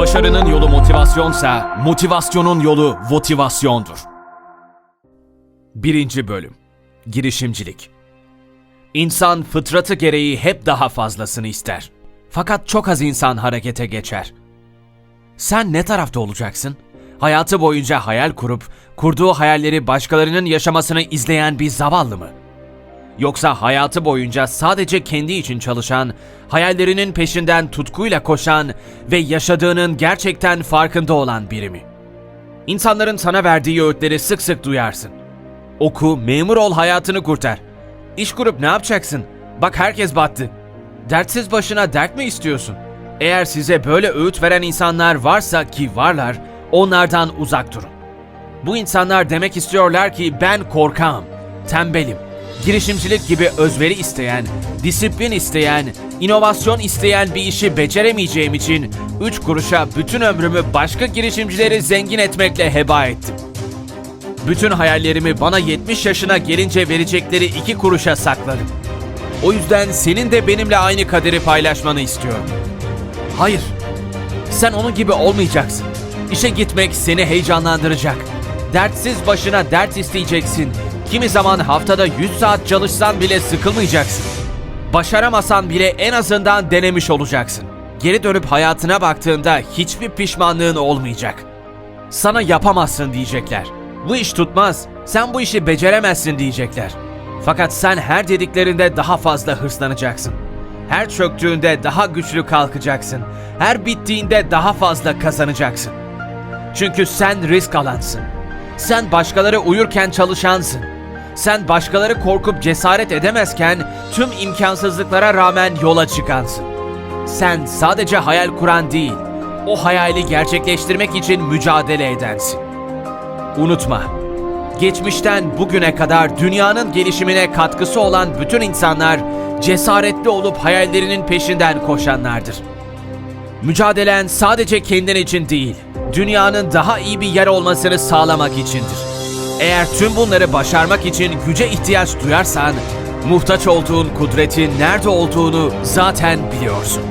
Başarının yolu motivasyonsa, motivasyonun yolu motivasyondur. Birinci Bölüm Girişimcilik İnsan fıtratı gereği hep daha fazlasını ister. Fakat çok az insan harekete geçer. Sen ne tarafta olacaksın? Hayatı boyunca hayal kurup, kurduğu hayalleri başkalarının yaşamasını izleyen bir zavallı mı? Yoksa hayatı boyunca sadece kendi için çalışan, hayallerinin peşinden tutkuyla koşan ve yaşadığının gerçekten farkında olan biri mi? İnsanların sana verdiği öğütleri sık sık duyarsın. Oku, memur ol, hayatını kurtar. İş kurup ne yapacaksın? Bak herkes battı. Dertsiz başına dert mi istiyorsun? Eğer size böyle öğüt veren insanlar varsa ki varlar, onlardan uzak durun. Bu insanlar demek istiyorlar ki ben korkağım, tembelim, girişimcilik gibi özveri isteyen, disiplin isteyen, inovasyon isteyen bir işi beceremeyeceğim için 3 kuruşa bütün ömrümü başka girişimcileri zengin etmekle heba ettim. Bütün hayallerimi bana 70 yaşına gelince verecekleri 2 kuruşa sakladım. O yüzden senin de benimle aynı kaderi paylaşmanı istiyorum. Hayır, sen onun gibi olmayacaksın. İşe gitmek seni heyecanlandıracak. Dertsiz başına dert isteyeceksin. Kimi zaman haftada 100 saat çalışsan bile sıkılmayacaksın. Başaramasan bile en azından denemiş olacaksın. Geri dönüp hayatına baktığında hiçbir pişmanlığın olmayacak. Sana yapamazsın diyecekler. Bu iş tutmaz. Sen bu işi beceremezsin diyecekler. Fakat sen her dediklerinde daha fazla hırslanacaksın. Her çöktüğünde daha güçlü kalkacaksın. Her bittiğinde daha fazla kazanacaksın. Çünkü sen risk alansın. Sen başkaları uyurken çalışansın. Sen başkaları korkup cesaret edemezken tüm imkansızlıklara rağmen yola çıkansın. Sen sadece hayal kuran değil, o hayali gerçekleştirmek için mücadele edensin. Unutma, geçmişten bugüne kadar dünyanın gelişimine katkısı olan bütün insanlar cesaretli olup hayallerinin peşinden koşanlardır. Mücadelen sadece kendin için değil, dünyanın daha iyi bir yer olmasını sağlamak içindir. Eğer tüm bunları başarmak için güce ihtiyaç duyarsan, muhtaç olduğun kudretin nerede olduğunu zaten biliyorsun.